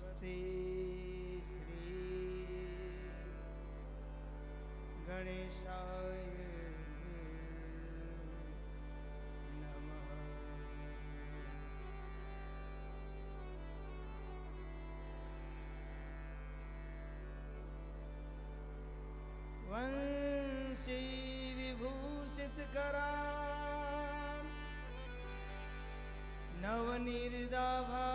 નમસ્તે શ્રી ગણેશાય વંશી વિભૂષિત કરા. નવનિર્દાભા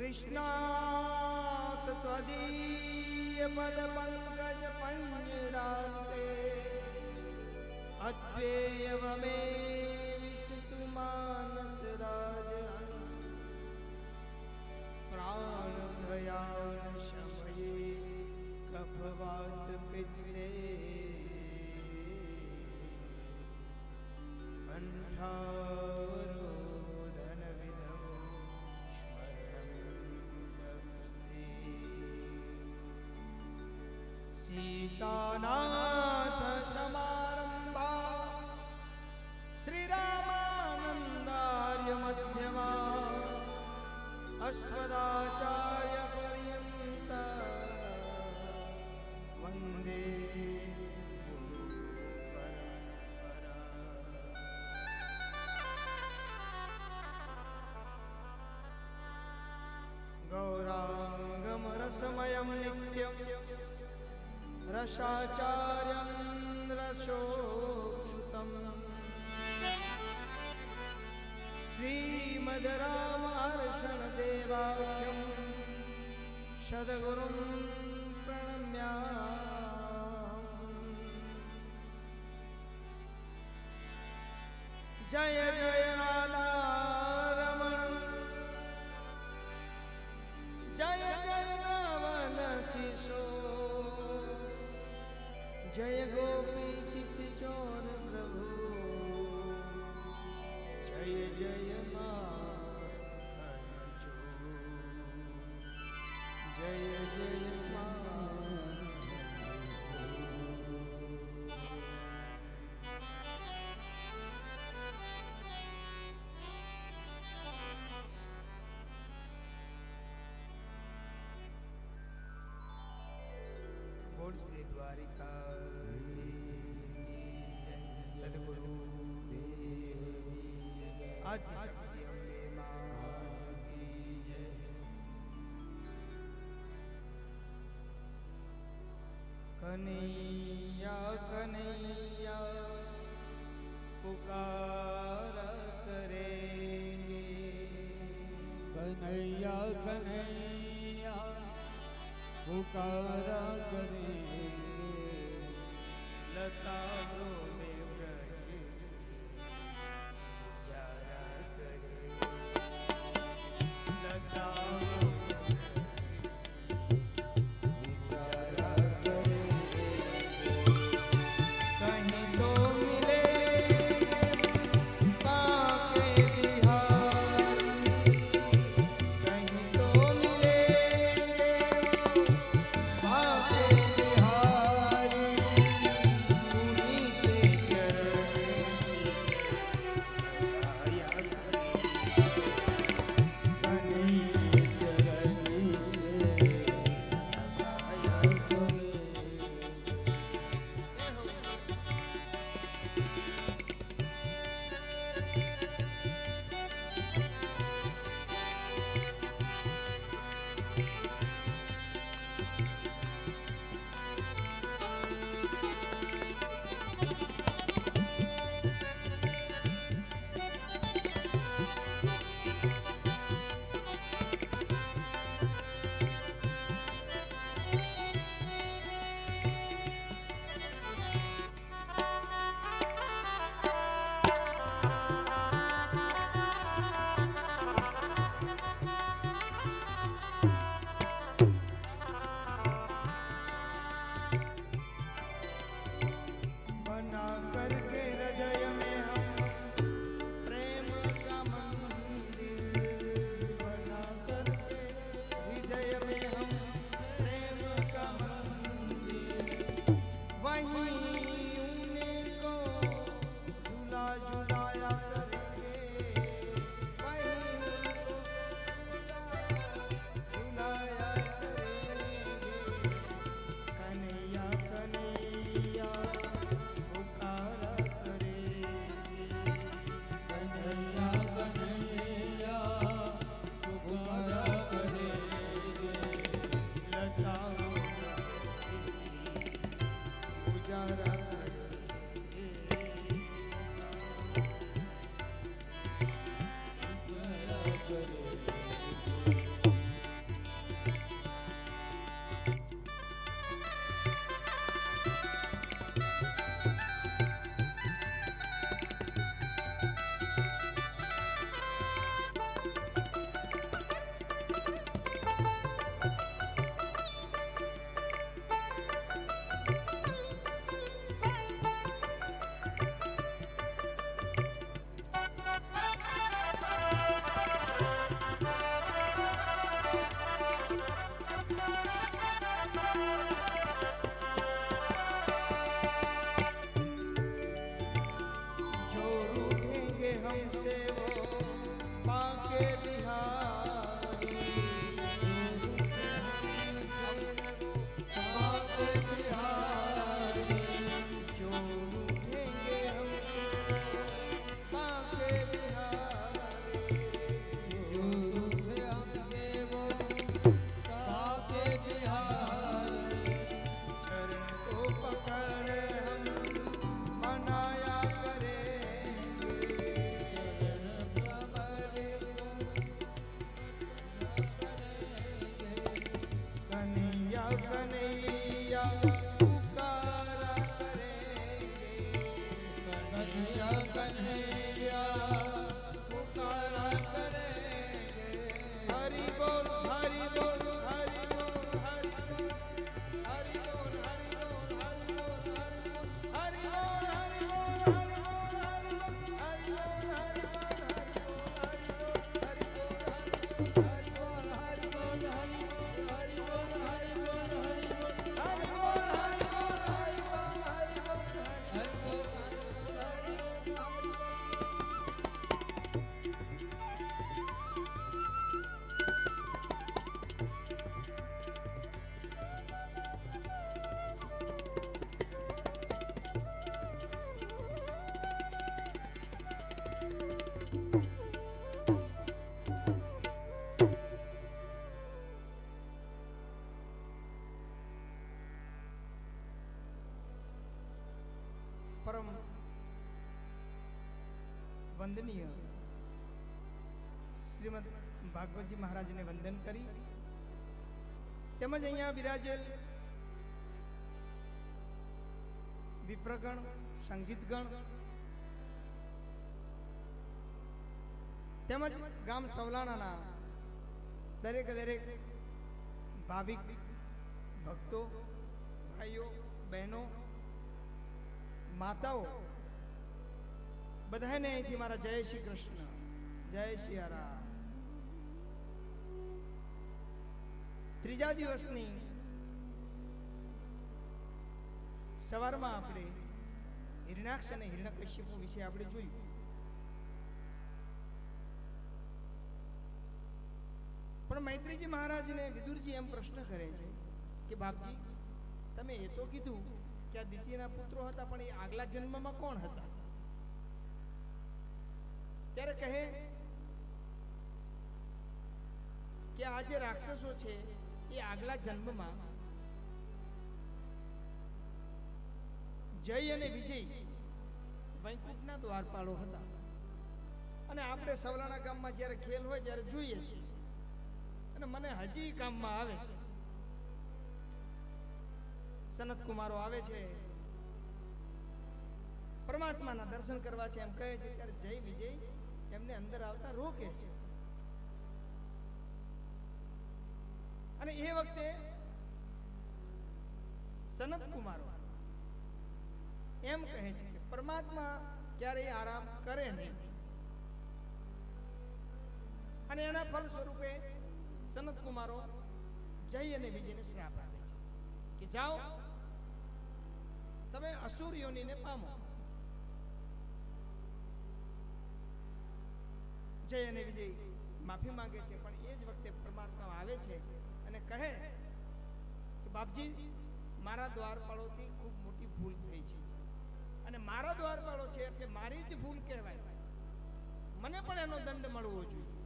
કૃષ્ણાત ત્વદીય પદ પંકજ પંજરાતે અજ્જેયવ મે વિષ્ણુ માનસ રાજ કફવાત પિત્રે અંઠા 的男 दशाचार्यं रसोक्षुतम् श्रीमदरामहर्षणदेवाख्यं शतगुरुं प्रणम्या કનૈયા પુકાર કરે લતા ભાગવતજી મહારાજને વંદન કરી. તેમજ અહીંયા બિરાજેલ વિપ્રગણ, સંગીતગણ, તેમજ ગામ સવલાણાના દરેક દરેક ભાવિક ભક્તો, ભાઈઓ, બહેનો, માતાઓ, બધાને અહીંથી મારા જય શ્રી કૃષ્ણ, જય શ્રી રામ ત્રીજા દિવસની સવારમાં આપણે હિરણાક્ષ અને હિરણ્યકશ્યપુ વિશે આપણે જોયું. પણ મૈત્રીજી મહારાજને વિદુરજી એમ પ્રશ્ન કરે છે કે, બાપજી, તમે એ તો કીધું કે આ દ્વિતીયના પુત્રો હતા, પણ એ આગલા જન્મમાં કોણ હતા? ત્યારે કહે કે, આ જે રાક્ષસો છે એ આગલા જન્મમાં જય અને વિજય વૈકુંઠના દ્વારપાળો હતા. અને આપણે સવલાણા ગામમાં જ્યારે ખેલ હોય ત્યારે જોઈએ છીએ. અને મને હજી કામમાં આવે છે. સનત કુમારો આવે છે. પરમાત્માના દર્શન કરવા છે એમ કહે છે, ત્યારે જય વિજય એમને અંદર આવતા રોકે છે. અને એ વખતે સનત કુમારો એમ કહે છે કે પરમાત્મા ક્યારેય આરામ કરે નહીં. અને એના ફળ સ્વરૂપે સનત કુમારો જઈ અને વિજયને શ્રાપ આપે છે કે જાઓ, તમે અસુરીઓને પામો. જય અને વિજય માફી માંગે છે, પણ એ જ વખતે પરમાત્મા આવે છે કહે કે બાપજી, મારા દ્વારપાળોથી ખૂબ મોટી ભૂલ થઈ છે. અને મારા દ્વારપાળો છે એટલે મારી જ ભૂલ કહેવાય. મને પણ એનો દંડ મળવો જોઈએ.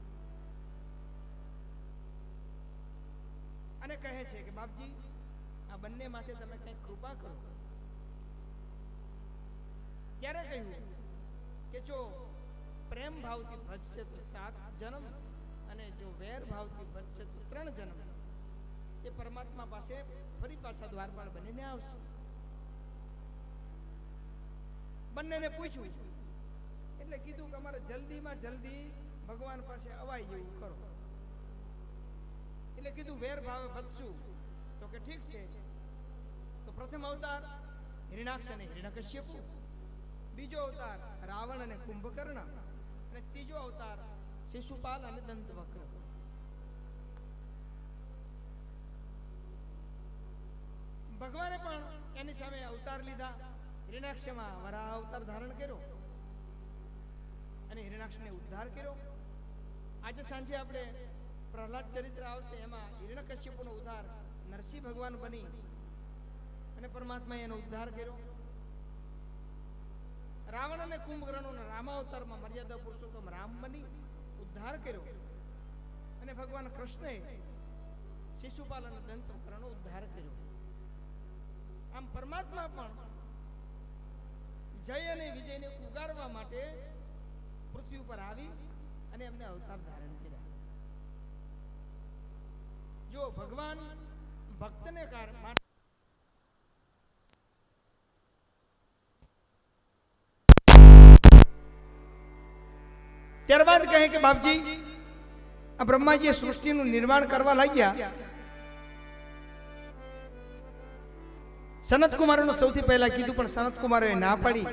અને કહે છે કે બાપજી, આ બંને માથે તમે કંઈક કૃપા કરો. ક્યારે કહ્યું કે જો પ્રેમ ભાવથી ભજશે તો સાત જન્મ અને જો વેર ભાવથી ભજશે તો ત્રણ જન્મ. એ પરમાત્મા પાસે ફરી પાછા દ્વારપાળ બનીને આવશે. બંનેને પૂછ્યું. એટલે કીધું કે અમારે જલ્દીમાં જલ્દી ભગવાન પાસે અવાય જેવું કરો. એટલે કીધું વેર ભાવે વધશું તો કે ઠીક છે. તો પ્રથમ અવતાર હિરણાક્ષ અને હિરણ્યકશ્યપુ બીજો અવતાર રાવણ અને કુંભકર્ણ. અને ત્રીજો અવતાર શિશુપાલ અને દંતવક્ર. ભગવાને પણ એની સામે અવતાર લીધા. હિરણાક્ષમાં વરાહ અવતાર ધારણ કર્યો. અને હિરણાક્ષને ઉદ્ધાર કર્યો. આજે સાંજે આપણે પ્રહલાદ ચરિત્ર આવશે, એમાં હિરણકશ્યપુનો ઉદ્ધાર નરસિંહ ભગવાન બની અને પરમાત્માએ એનો ઉદ્ધાર કર્યો. રાવણ અને કુંભકર્ણનો રામાવતારમાં મર્યાદા પુરુષોત્તમ રામ બની, ઉદ્ધાર કર્યો. અને ભગવાન કૃષ્ણએ શિશુપાલ અને દંતકર્ણનો ઉદ્ધાર કર્યો. આમ પરમાત્મા પણ જય અને વિજયને ઉગારવા માટે પૃથ્વી ઉપર આવી અને એમને અવતાર ધારણ કર્યા. જો ભગવાન ભક્તને કારણે ત્યારબાદ કહે કે બાપજી, આ બ્રહ્માજીએ સૃષ્ટિનું નિર્માણ કરવા લાગ્યા. સનત સૌથી પહેલા કીધું, પણ સનત કુમારોએ ના પાડી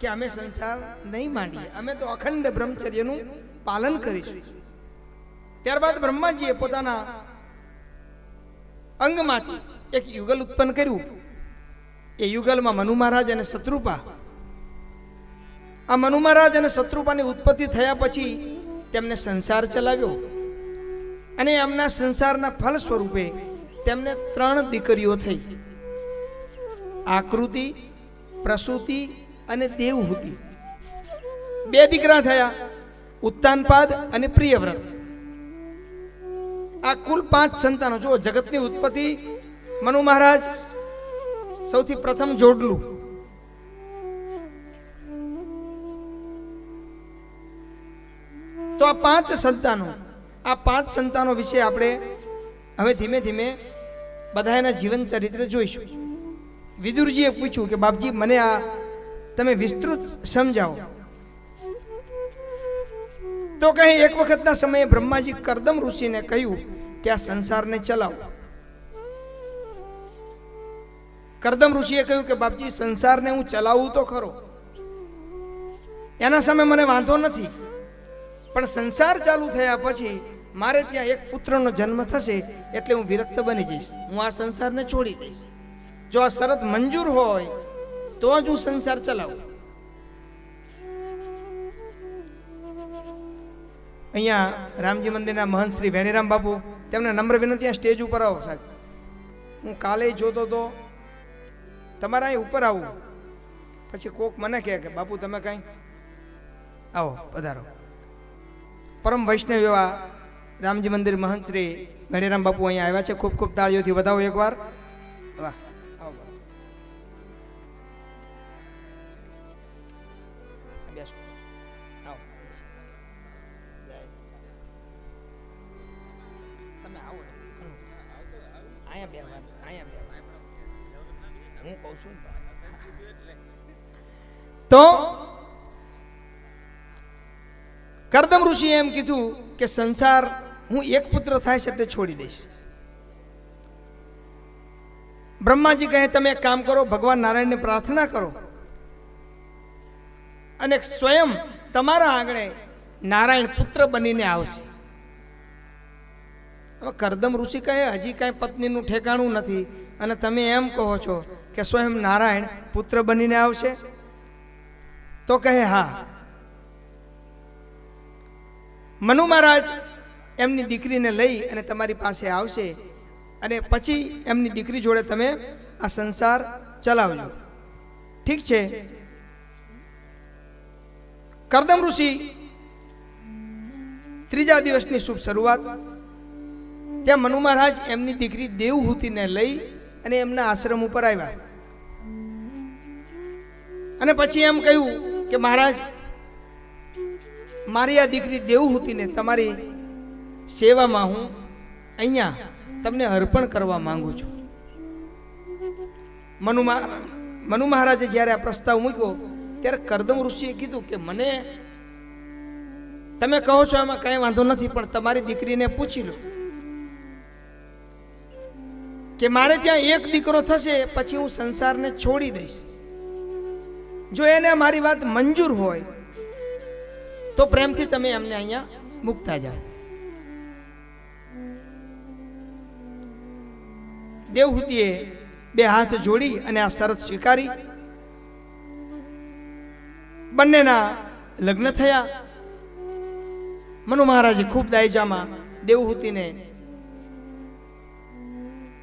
કે અમે સંસાર નહીં માંડીએ. અમે તો અખંડ બ્રહ્મચર્યનું પાલન કરીશું. ત્યારબાદ બ્રહ્માજીએ પોતાના અંગમાંથી એક યુગલ ઉત્પન્ન કર્યું. એ યુગલમાં મનુ મહારાજ અને શત્રુપા. આ મનુ મહારાજ અને શત્રુપાની ઉત્પત્તિ થયા પછી તેમને સંસાર ચલાવ્યો. અને એમના સંસારના ફળ સ્વરૂપે તેમને ત્રણ દીકરીઓ થઈ. આકૃતિ, પ્રસૂતિ અને દેવહૂતિ. બે દીકરા થયા ઉત્તાનપાદ અને પ્રિયવ્રત. આ કુલ પાંચ સંતાનો. જો જગતની ઉત્પત્તિ, મનુ મહારાજ, સૌથી પ્રથમ જોડલું. તો આ પાંચ સંતાનો, આ પાંચ સંતાનો વિશે આપણે હવે ધીમે ધીમે બધાના જીવન ચરિત્ર જોઈશું. વિદુરજીએ પૂછ્યું કે, બાપજી, મને આ તમે વિસ્તૃત સમજાવો. તો કહે એક વખતના સમયે બ્રહ્માજી કરદમ ઋષિને કહ્યું કે, આ સંસારને ચલાવો. કરદમ ઋષિએ કહ્યું કે, બાપજી, સંસારને હું ચલાવું તો ખરો. એના સામે મને વાંધો નથી. પણ સંસાર ચાલુ થયા પછી મારે ત્યાં એક પુત્રનો જન્મ થશે એટલે હું વિરક્ત બની જઈશ. હું આ સંસારને છોડી દઈશ. જો આ શરત મંજૂર હોય, તો જ હું સંસાર ચલાવું. અહીંયા રામજી મંદિરના મહંત શ્રી વેણીરામ બાપુ, તેમને નમ્ર વિનંતી આ સ્ટેજ ઉપર આવો સાહેબ. હું કાલે જોતો તો તમારા અહીં ઉપર આવું. પછી કોક મને કહે કે, બાપુ, તમે કાંઈ આવો, પધારો. પરમ વૈષ્ણવ એવા રામજી મંદિર મહંત શ્રી વેણીરામ બાપુ અહીંયા આવ્યા છે. ખૂબ ખૂબ તાળીઓથી વધાવો એકવાર. વાહ. તો કરદમ ઋષિએ એમ કીધું કે સંસાર હું એક પુત્ર થાય છે તે છોડી દઈશ. બ્રહ્માજી કહે, તમે એક કામ કરો, ભગવાન નારાયણને પ્રાર્થના કરો. અને સ્વયં તમારા આંગણે નારાયણ પુત્ર બનીને આવશે. હવે કરદમ ઋષિ કહે, હજી કાંઈ પત્નીનું ઠેકાણું નથી. અને તમે એમ કહો છો કે સ્વયં નારાયણ પુત્ર બનીને આવશે? તો કહે, હા. મનુ મહારાજ એમની દીકરીને લઈ અને તમારી પાસે આવશે અને પછી એમની દીકરી જોડે તમે આ સંસાર ચલાવજો. ઠીક છે? કરદમ ઋષિ, ત્રીજા દિવસની શુભ શરૂઆત. ત્યાં મનુ મહારાજ એમની દીકરી દેવહૂતિને લઈ અને એમના આશ્રમ ઉપર આવ્યા. અને પછી એમ કહ્યું કે મહારાજ, મારી આ દીકરી દેવહૂતિને તમારી સેવામાં હું અહીંયા તમને અર્પણ કરવા માંગુ છું. મનુમા મનુ મહારાજે જ્યારે આ પ્રસ્તાવ મૂક્યો, ત્યારે કરદમ ઋષિએ કીધું કે મને, તમે કહો છો એમાં કઈ વાંધો નથી, પણ તમારી દીકરીને પૂછી લો. કે મારે ત્યાં એક દીકરો થશે, પછી હું સંસારને છોડી દઈશ. જો એને મારી વાત મંજૂર હોય, તો પ્રેમથી તમે એમને અહીંયા મૂકતા જાઓ. દેવહૂતિએ બે હાથ જોડી અને આ શરત સ્વીકારી. બંનેના લગ્ન થયા. મનુ મહારાજે ખૂબ દાયજામાં દેવહૂતિને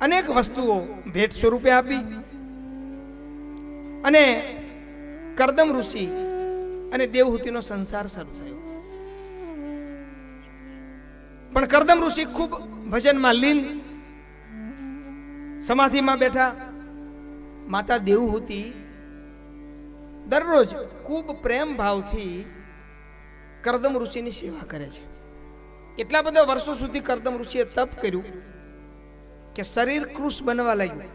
અનેક વસ્તુઓ ભેટ સ્વરૂપે આપી. અને કરદમ ઋષિ અને દેવહૂતિનો સંસાર શરૂ થયો. પણ કરદમ ઋષિ ખૂબ ભજનમાં લીન સમાધિમાં બેઠા. માતા દેવહૂતિ દરરોજ ખૂબ પ્રેમ ભાવથી કરદમ ઋષિની સેવા કરે છે. એટલા બધા વર્ષો સુધી કરદમ ઋષિએ તપ કર્યું કે શરીર કૃષ બનવા લાગ્યું,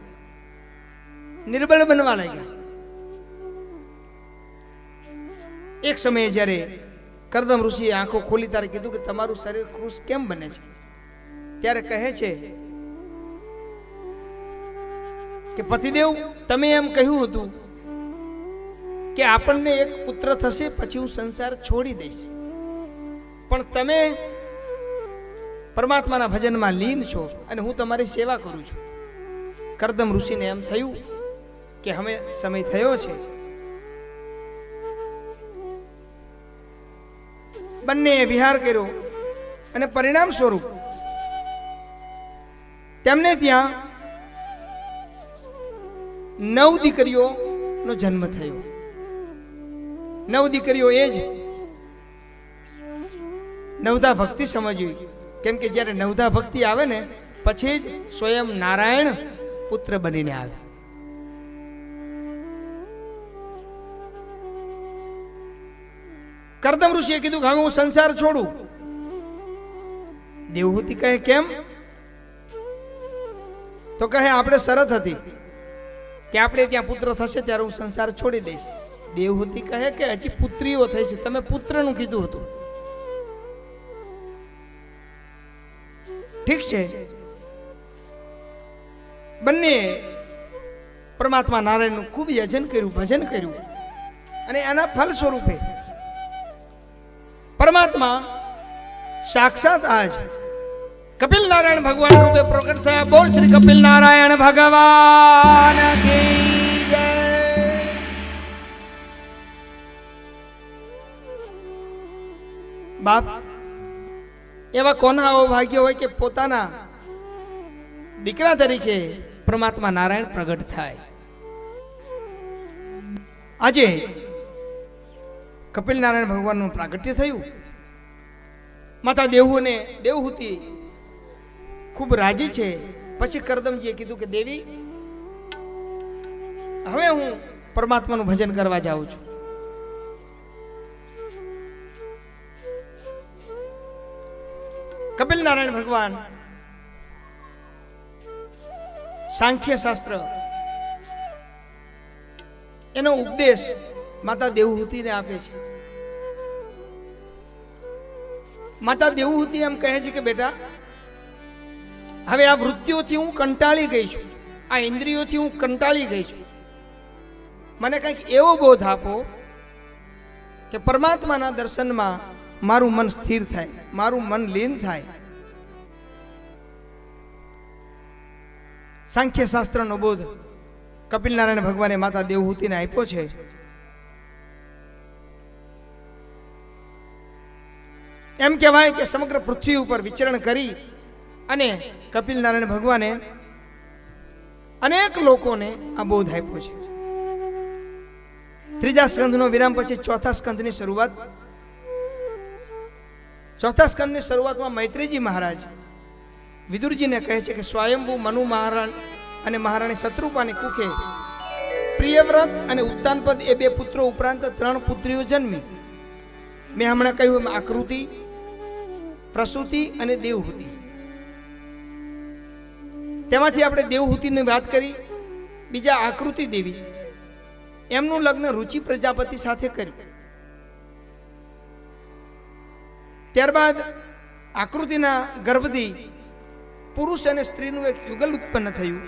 નિર્બળ બનવા લાગ્યા. એક સમયે જ્યારે કરદમ ઋષિએ આંખો ખોલી ત્યારે કીધું કે તમારું શરીર કૃષ કેમ બને છે? ત્યારે કહે છે કે પતિદેવ, તમે એમ કહ્યું હતું કે આપણને એક પુત્ર થશે, પછી હું સંસાર છોડી દઈશ. પણ તમે પરમાત્માના ભજનમાં લીન છો અને હું તમારી સેવા કરું છું. કરદમ ઋષિને એમ થયું કે હવે સમય થયો છે. બંને વિહાર કર્યો અને પરિણામ સ્વરૂપ તેમને ત્યાં નવ દીકરીઓનો જન્મ થયો. નવ દીકરીઓ એ જ નવધા ભક્તિ સમજવી. કેમ કે જ્યારે નવધા ભક્તિ આવે ને, પછી જ સ્વયં નારાયણ પુત્ર બનીને આવે. કરદમ ઋષિએ કીધું કે હવે હું સંસાર છોડું. દેવહૂતિ કહે, કેમ? તો કહે, આપણે શરત હતી. કે આપણે ત્યાં પુત્ર થશે ત્યારે હું સંસાર છોડી દઈશ. દેવહૂતિ કહે કે, હજી પુત્રીઓ થઈ છે. તમે પુત્રનું કીધું હતું. ઠીક છે. બંને પરમાત્મા નારાયણનું ખૂબ યજન કર્યું, ભજન કર્યું. અને એના ફલ સ્વરૂપે પરમાત્મા સાક્ષાત આજ કપિલ નારાયણ ભગવાન રૂપે પ્રગટ થયા. બોલ શ્રી કપિલ નારાયણ ભગવાન બાપ, એવા કોના અવભાગ્ય ભાગ્ય હોય કે પોતાના દીકરા તરીકે પરમાત્મા નારાયણ પ્રગટ થાય? આજે કપિલ નારાયણ ભગવાનનું પ્રાગટ્ય થયું. માતા દેવુને, દેવહૂતિ ખૂબ રાજી છે. પછી કરદમજીએ કીધું કે, દેવી, હવે હું પરમાત્માનું ભજન કરવા જાઉં છું. કપિલ નારાયણ ભગવાન સાંખ્ય શાસ્ત્ર એનો ઉપદેશ માતા દેવહૂતિને આપે છે. માતા દેવહૂતિ એમ કહે છે કે બેટા, હવે આ વૃત્તિઓથી હું કંટાળી ગઈ છું. આ ઇન્દ્રિયોથી હું કંટાળી ગઈ છું. મને કંઈક એવો બોધ આપો કે પરમાત્માના દર્શનમાં મારું મન સ્થિર થાય, મારું મન લીન થાય. સાંખ્ય શાસ્ત્રનો બોધ કપિલ નારાયણ ભગવાને માતા દેવહૂતિને આપ્યો છે. એમ કહેવાય કે સમગ્ર પૃથ્વી ઉપર વિચરણ કરી અને કપિલ નારાયણ ભગવાને અનેક લોકોને આ બોધ આપ્યો છે. ત્રીજા સ્કંદનો વિરામ પછી ચોથા સ્કંદની શરૂઆત. ચોથા સ્કંદની શરૂઆતમાં મૈત્રીજી મહારાજ વિદુરજીને કહે છે કે સ્વયંભૂ મનુ મહારાણ અને મહારાણી શત્રુપાની કુખે પ્રિયવ્રત અને ઉત્તાનપદ એ બે પુત્રો ઉપરાંત ત્રણ પુત્રીઓ જન્મી. મેં હમણાં કહ્યું એમ, આકૃતિ, પ્રસૂતિ અને દેવહૂતિ. તેમાંથી આપણે દેવહૂતિની વાત કરી, બીજા આકૃતિ દેવી. એમનું લગ્ન રુચિ પ્રજાપતિ સાથે કર્યું. ત્યારબાદ આકૃતિના ગર્ભથી પુરુષ અને સ્ત્રીનું એક યુગલ ઉત્પન્ન થયું.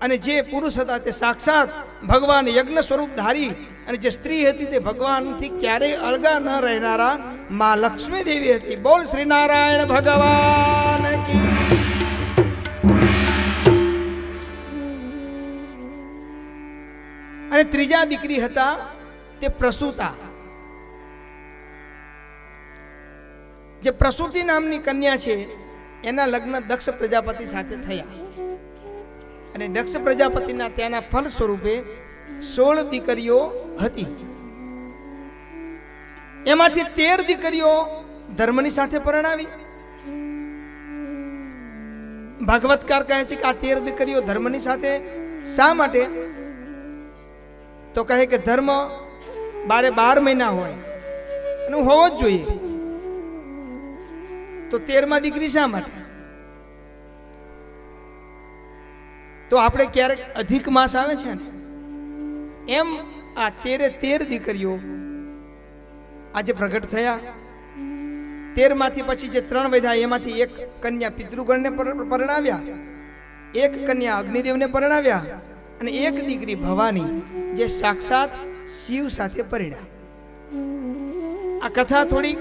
અને જે પુરુષ હતા તે સાક્ષાત ભગવાન યજ્ઞ સ્વરૂપ ધારી અને જે સ્ત્રી હતી તે ભગવાનથી ક્યારેય અળગા ન રહેનારા મા લક્ષ્મી દેવી હતી. બોલ શ્રી નારાયણ ભગવાન અને ત્રીજા દીકરી હતા તે પ્રસૂતા. જે પ્રસૂતિ નામની કન્યા છે, એના લગ્ન દક્ષ પ્રજાપતિ સાથે થયા. અને દક્ષ પ્રજાપતિના ત્યાંના ફલ સ્વરૂપે સોળ દીકરીઓ હતી. એમાંથી તેર દીકરીઓ ધર્મની સાથે પરણાવી. ભાગવતકાર કહે છે કે આ તેર દીકરીઓ ધર્મની સાથે શા માટે? તો કહે કે ધર્મ બારે બાર મહિના હોય. એનું હોવો જ જોઈએ. તો તેરમાં દીકરી શા માટે? તો આપણે ક્યારેક અધિક માસ આવે છે ને? એમ આ તેરે તેર દીકરીઓ આજે પ્રગટ થયા. તેરમાંથી પછી જે ત્રણ વધ્યા એમાંથી એક કન્યા પિતૃગણને પરણાવ્યા. એક કન્યા અગ્નિદેવને પરણાવ્યા અને એક દીકરી ભવાની જે સાક્ષાત શિવ સાથે પરિણા આ કથા થોડી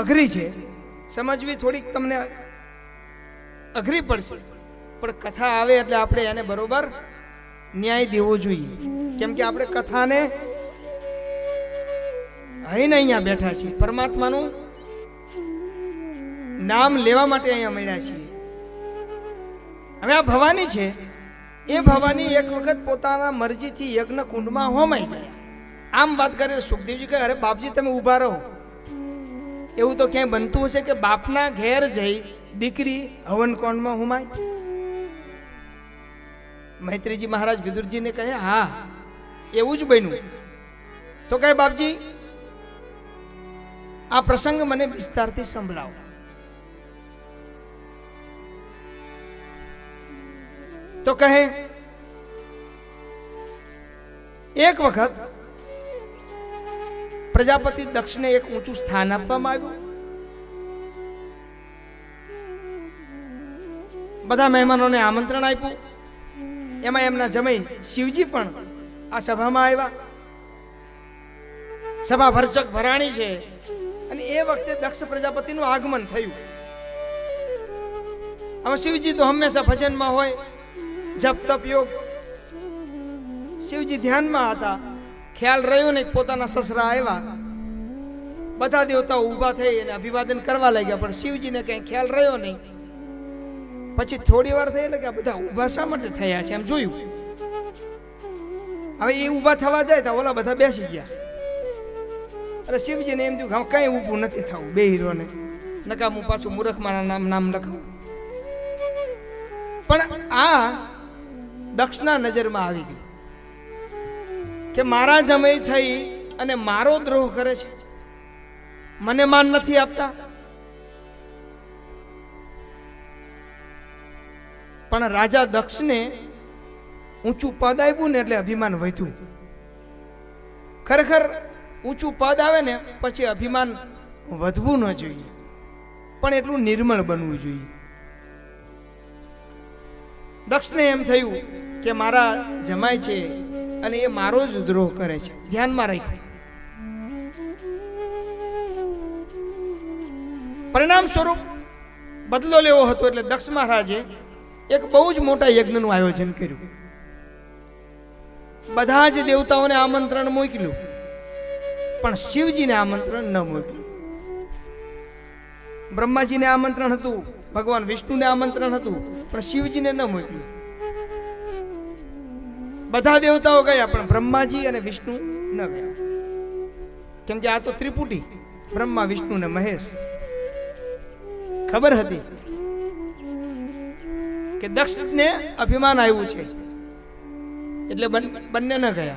અઘરી છે. સમજવી થોડીક તમને અઘરી પડશે. પણ કથા આવે એટલે આપણે એને બરોબર ન્યાય દેવો જોઈએ. કેમ કે આપણે કથાને અહીં અહીંયા બેઠા છીએ. પરમાત્માનું નામ લેવા માટે અહીંયા મળ્યા છીએ. હવે આ ભવાની છે, એ ભવાની એક વખત પોતાના મરજીથી યજ્ઞ કુંડમાં હોમાઈ ગયા. આમ વાત કરે સુખદેવજી કહે, અરે બાપજી, તમે ઊભા રહો. એવું તો ક્યાંય બનતું હશે કે બાપના ઘેર જઈ દીકરી હવન કોંડમાં હુમાય? મૈત્રીજી મહારાજ વિદુરજીને કહે, હા, એવું જ બન્યું. તો કહે, બાપજી, આ પ્રસંગ મને વિસ્તારથી સંભળાવો. તો કહે, એક વખત પ્રજાપતિ દક્ષને એક ઊંચું સ્થાન આપવામાં આવ્યું. બધા મહેમાનોને આમંત્રણ આપ્યું. એમાં એમના જમઈ શિવજી પણ આ સભામાં આવ્યા. સભા ભરચક ભરાણી છે. અને એ વખતે દક્ષ પ્રજાપતિનું આગમન થયું. હવે શિવજી તો હંમેશા ભજનમાં હોય, જપ, તપ, યોગ. શિવજી ધ્યાનમાં હતા. ખ્યાલ રહ્યો ને પોતાના સસરા આવ્યા. બધા દેવતાઓ ઊભા થઈ અને અભિવાદન કરવા લાગ્યા, પણ શિવજીને કઈ ખ્યાલ રહ્યો નહીં. પછી થોડી વાર થઈ એટલે કે બધા ઊભા શા માટે થયા છે? એમ જોયું. હવે એ ઊભા થવા જાય તો ઓલા બધા બેસી ગયા. એટલે શિવજીને એમ થયું કઈ ઊભું નથી થવું, બે હીરોને. નકામું પાછું મૂર્ખ મારા નામ નામ લખાવું. પણ આ દક્ષના નજરમાં આવી ગઈ કે મારા જમય થઈ અને મારો દ્રોહ કરે છે. મને માન નથી આપતા. પણ રાજા દક્ષને ઊંચું પદ આવ્યું ને એટલે અભિમાન વધ્યું. ખરેખર ઊંચું પદ આવે ને પછી અભિમાન વધવું ન જોઈએ. પણ એટલું નિર્મળ બનવું જોઈએ. દક્ષને એમ થયું કે મારા જમાય છે અને એ મારો જ દ્રોહ કરે છે. ધ્યાનમાં રાખ્યું પરિણામ સ્વરૂપ બદલો લેવો હતો એટલે દક્ષ મહારાજે એક બહુ જ મોટા યજ્ઞનું આયોજન કર્યું. બધા જ દેવતાઓને આમંત્રણ મોકલ્યું. પણ શિવજીને આમંત્રણ ન મોકલ્યું. બ્રહ્માજીને આમંત્રણ હતું, ભગવાન વિષ્ણુને આમંત્રણ હતું, પણ શિવજીને ન મોકલ્યું. બધા દેવતાઓ ગયા, પણ બ્રહ્માજી અને વિષ્ણુ ન ગયા. કેમ કે આ તો ત્રિપુટી, બ્રહ્મા, વિષ્ણુ ને મહેશ. ખબર હતી? કે દક્ષને અભિમાન આવ્યું છે. એટલે બન- ન ગયા.